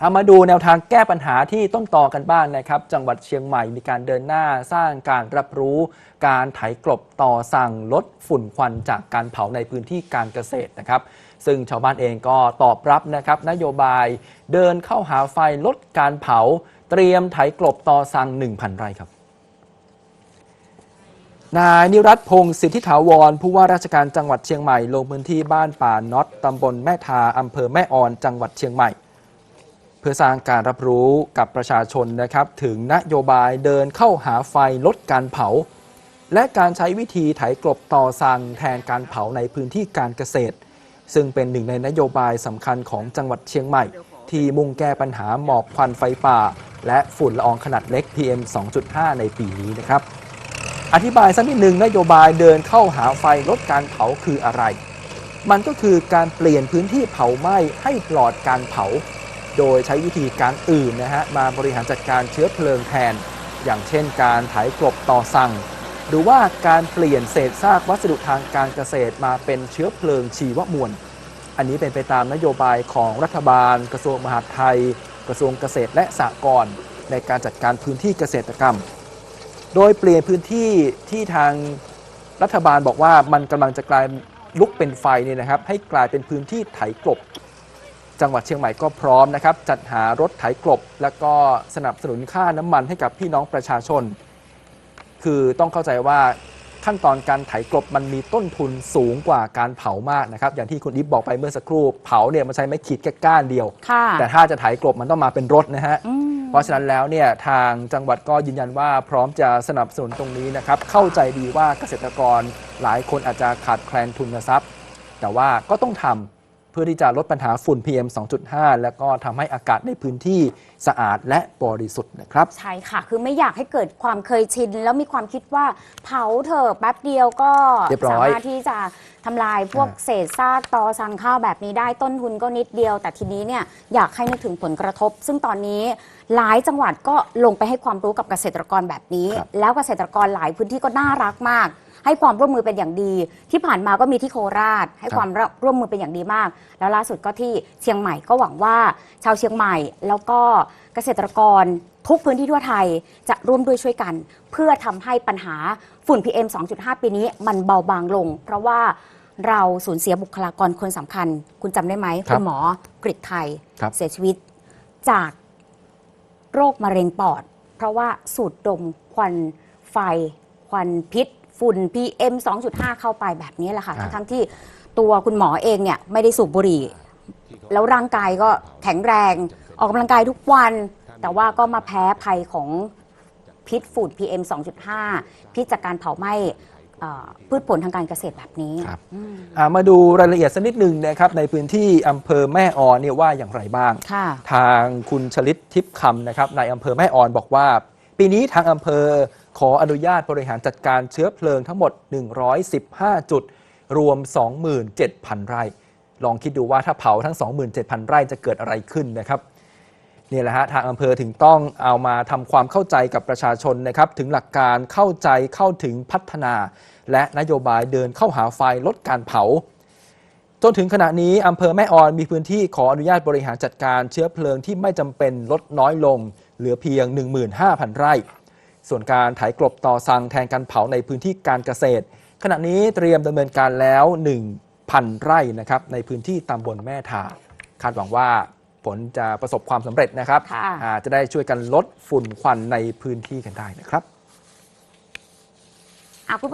เอามาดูแนวทางแก้ปัญหาที่ต้นตอกันบ้างนะครับ จังหวัดเชียงใหม่มีการเดินหน้าสร้างการรับรู้ การไถกลบต่อสั่งลดฝุ่นควันจากการเผาในพื้นที่การเกษตรนะครับ ซึ่งชาวบ้านเองก็ตอบรับนะครับ นโยบายเดินเข้าหาไฟลดการเผา เตรียมไถกลบต่อสั่ง 1,000 ไร่ครับนายนิรัตพงศ์สิทธิถาวร ผู้ว่าราชการจังหวัดเชียงใหม่ลงพื้นที่บ้านป่าน็อตตำบลแม่ทาอำเภอแม่ออนจังหวัดเชียงใหม่ พื่อสร้างการรับรู้กับประชาชนนะครับถึงนโยบายเดินเข้าหาไฟลดการเผา และการใช้วิธีไถกลบต่อสั่งแทนการเผาในพื้นที่การเกษตร ซึ่งเป็นหนึ่งในนโยบายสำคัญของจังหวัดเชียงใหม่ ที่มุ่งแก้ปัญหาหมอกควันไฟป่า และฝุ่นละอองขนาดเล็ก PM 2.5 ในปีนี้นะครับ อธิบายสักนิดหนึ่งนโยบายเดินเข้าหาไฟลดการเผาคืออะไร มันก็คือการเปลี่ยนพื้นที่เผาไหม้ให้ปลอดการเผา โดยใช้วิธีการอื่นนะฮะมาบริหารจัดการเชื้อเพลิงแทน อย่างเช่นการไถกลบต่อสั่ง หรือว่าการเปลี่ยนเศษซากวัสดุทางการเกษตรมาเป็นเชื้อเพลิงชีวมวล อันนี้เป็นไปตามนโยบายของรัฐบาล กระทรวงมหาดไทย กระทรวงเกษตรและสหกรณ์ในการจัดการพื้นที่เกษตรกรรม โดยเปลี่ยนพื้นที่ที่ทางรัฐบาลบอกว่ามันกำลังจะกลายลุกเป็นไฟเนี่ยนะครับให้กลายเป็นพื้นที่ไถกลบ จังหวัดเชียงใหม่ก็พร้อมนะครับจัดหารถไถกลบ แล้วก็สนับสนุนค่าน้ำมันให้กับพี่น้องประชาชน คือต้องเข้าใจว่าขั้นตอนการไถกลบมันมีต้นทุนสูงกว่าการเผามากนะครับ อย่างที่คุณอิฟบอกไปเมื่อสักครู่เผาเนี่ยมันใช้ไม้ขีดแค่ก้านเดียวค่ะแต่ถ้าจะไถกลบมันต้องมาเป็นรถนะฮะอืมเพราะฉะนั้นแล้วเนี่ยทางจังหวัดก็ยืนยันว่าพร้อมจะสนับสนุนตรงนี้นะครับ เข้าใจดีว่าเกษตรกรหลายคนอาจจะขาดแคลนทุนทรัพย์ แต่ว่าก็ต้องทำ เพื่อที่จะลดปัญหาฝุ่น PM 2.5 แล้วก็ทำให้อากาศในพื้นที่สะอาดและบริสุทธิ์นะครับ ใช่ค่ะ คือไม่อยากให้เกิดความเคยชิน แล้วมีความคิดว่าเผาเถอะแป๊บเดียวก็เรียบร้สาอยมารถที่จะทำลายพวกอ่าเศษซากตอสั่งข้าวแบบนี้ได้ต้นทุนก็นิดเดียว แต่ทีนี้เนี่ยอยากให้นึกถึงผลกระทบ ซึ่งตอนนี้หลายจังหวัดก็ลงไปให้ความรู้กับเกษตรกรแบบนี้ครับแล้วเกษตรกรหลายพื้นที่ก็น่ารักมาก ให้ความร่วมมือเป็นอย่างดี ที่ผ่านมาก็มีที่โคราช ให้ความร่วมมือเป็นอย่างดีมาก แล้วล่าสุดก็ที่เชียงใหม่ก็หวังว่า ชาวเชียงใหม่แล้วก็เกษตรกรทุกพื้นที่ทั่วไทยจะร่วมด้วยช่วยกัน เพื่อทำให้ปัญหาฝุ่น PM 2.5 ปีนี้มันเบาบางลง เพราะว่าเราสูญเสียบุคลากรคนสำคัญ คุณจำได้ไหมครับคุณหมอกริไทยครับเสียชีวิตจากโรคมะเร็งปอด เพราะว่าสูดดมควันไฟ ควันพิษ ฝุ่น PM 2.5 เข้าไปแบบนี้แหละค่ะอ่าทั้งๆที่ตัวคุณหมอเองเนี่ยไม่ได้สูบบุหรี่ แล้วร่างกายก็แข็งแรง ออกกำลังกายทุกวัน แต่ว่าก็มาแพ้ภัยของพิษฝุ่น PM 2.5 พิษจากการเผาไหม้เอ่อพืชผลทางการเกษตรแบบนี้ครับอืมอ่ามาดูรายละเอียดสักนิดหนึ่งนะครับในพื้นที่อำเภอแม่ออนเนี่ยว่าอย่างไรบ้างค่ะทางคุณชลิตทิพย์คำนะครับในอำเภอแม่ออนบอกว่า ปีนี้ทางอำเภอ ขออนุญาตบริหารจัดการเชื้อเพลิงทั้งหมด 115 จุด รวม 27,000 ไร่ ลองคิดดูว่าถ้าเผาทั้ง 27,000 ไร่จะเกิดอะไรขึ้นนะครับนี่แหละฮะทางอำเภอถึงต้องเอามาทำความเข้าใจกับประชาชนนะครับ ถึงหลักการเข้าใจเข้าถึงพัฒนา และนโยบายเดินเข้าหาไฟลดการเผา จนถึงขณะนี้อำเภอแม่ออนมีพื้นที่ขออนุญาตบริหารจัดการเชื้อเพลิงที่ไม่จำเป็นลดน้อยลง เหลือเพียง 15,000 ไร่ ส่วนการไถกลบต่อสั่งแทนการเผาในพื้นที่การเกษตร ขณะนี้เตรียมดำเนินการแล้ว 1,000 ไร่นะครับในพื้นที่ตำบลแม่ทาคาดหวังว่าผลจะประสบความสำเร็จนะครับค่ะ อ่าจะได้ช่วยกันลดฝุ่นควันในพื้นที่กันได้นะครับ อะคุณ